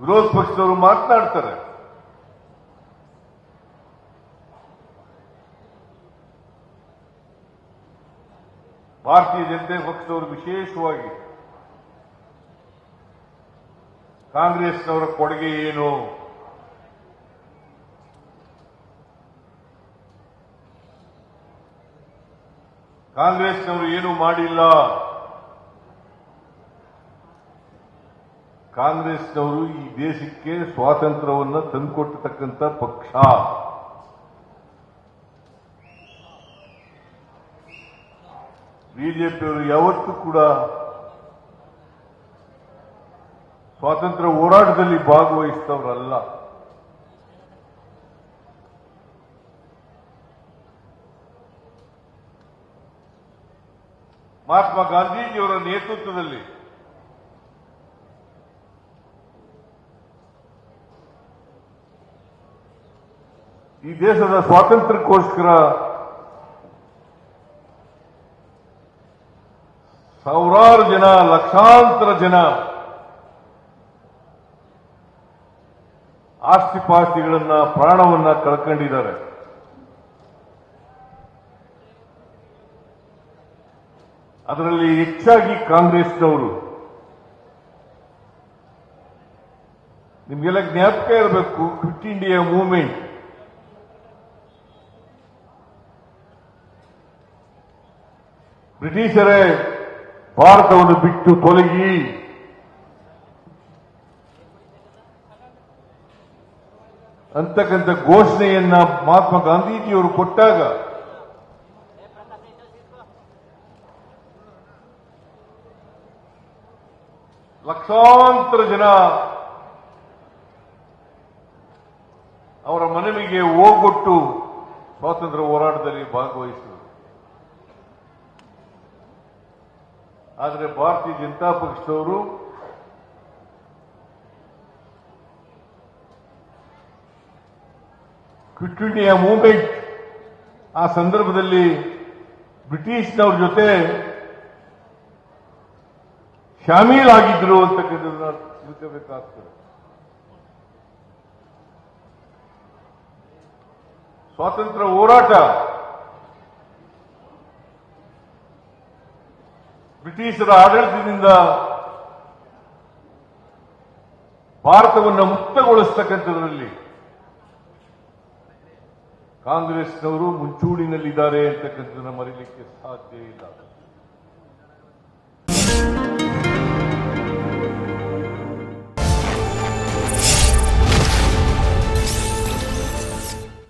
ವಿರೋಧ ಪಕ್ಷದವರು ಮಾತನಾಡ್ತಾರೆ. ಭಾರತೀಯ ಜನತೆ ಪಕ್ಷದವರು ವಿಶೇಷವಾಗಿ ಕಾಂಗ್ರೆಸ್ನವರ ಕೊಡುಗೆ ಏನು? ಕಾಂಗ್ರೆಸ್ನವರು ಏನು ಮಾಡಿಲ್ಲ? ಕಾಂಗ್ರೆಸ್ನವರು ಈ ದೇಶಕ್ಕೆ ಸ್ವಾತಂತ್ರ್ಯವನ್ನು ತಂದುಕೊಟ್ಟತಕ್ಕಂಥ ಪಕ್ಷ. ಬಿಜೆಪಿಯವರು ಯಾವತ್ತೂ ಕೂಡ ಸ್ವಾತಂತ್ರ್ಯ ಹೋರಾಟದಲ್ಲಿ ಭಾಗವಹಿಸಿದವರಲ್ಲ. ಮಹಾತ್ಮ ಗಾಂಧೀಜಿಯವರ ನೇತೃತ್ವದಲ್ಲಿ ಈ ದೇಶದ ಸ್ವಾತಂತ್ರ್ಯಕ್ಕೋಸ್ಕರ ಸಾವಿರಾರು ಜನ, ಲಕ್ಷಾಂತರ ಜನ ಆಸ್ತಿ ಪಾಸ್ತಿಗಳನ್ನ ಪ್ರಾಣವನ್ನ ಕಳ್ಕೊಂಡಿದ್ದಾರೆ. ಅದರಲ್ಲಿ ಹೆಚ್ಚಾಗಿ ಕಾಂಗ್ರೆಸ್ನವರು. ನಿಮಗೆಲ್ಲ ಜ್ಞಾಪಕ ಇರಬೇಕು, ಕ್ವಿಟ್ ಇಂಡಿಯಾ ಮೂವ್ಮೆಂಟ್. ಬ್ರಿಟಿಷರೇ ಭಾರತವನ್ನು ಬಿಟ್ಟು ತೊಲಗಿ. ಅಂತಕ್ಕಂಥ ಘೋಷಣೆಯನ್ನ ಮಹಾತ್ಮ ಗಾಂಧೀಜಿಯವರು ಕೊಟ್ಟಾಗ ಲಕ್ಷಾಂತರ ಜನ ಅವರ ಮನವಿಗೆ ಹೋಗೊಟ್ಟು ಸ್ವಾತಂತ್ರ್ಯ ಹೋರಾಟದಲ್ಲಿ ಭಾಗವಹಿಸಿದರು. ಆದರೆ ಭಾರತೀಯ ಜನತಾ ಪಕ್ಷದವರು ಕ್ವಿಟ್ ಇಂಡಿಯಾ ಮೂವ್ಮೆಂಟ್ ಆ ಸಂದರ್ಭದಲ್ಲಿ ಬ್ರಿಟಿಷ್ನವ್ರ ಜೊತೆ ಶಾಮೀಲಾಗಿದ್ರು ಅಂತಕ್ಕಂಥದ್ದನ್ನ ತಿಳ್ಕೋಬೇಕಾಗ್ತದೆ. ಸ್ವಾತಂತ್ರ್ಯ ಹೋರಾಟ ಬ್ರಿಟಿಷರ ಆಡಳಿತದಿಂದ ಭಾರತವನ್ನು ಮುಕ್ತಗೊಳಿಸ್ತಕ್ಕಂಥದ್ರಲ್ಲಿ ಕಾಂಗ್ರೆಸ್ನವರು ಮುಂಚೂಣಿನಲ್ಲಿದ್ದಾರೆ ಅಂತಕ್ಕಂಥದ್ದನ್ನು ಮರೀಲಿಕ್ಕೆ ಸಾಧ್ಯ ಇಲ್ಲ.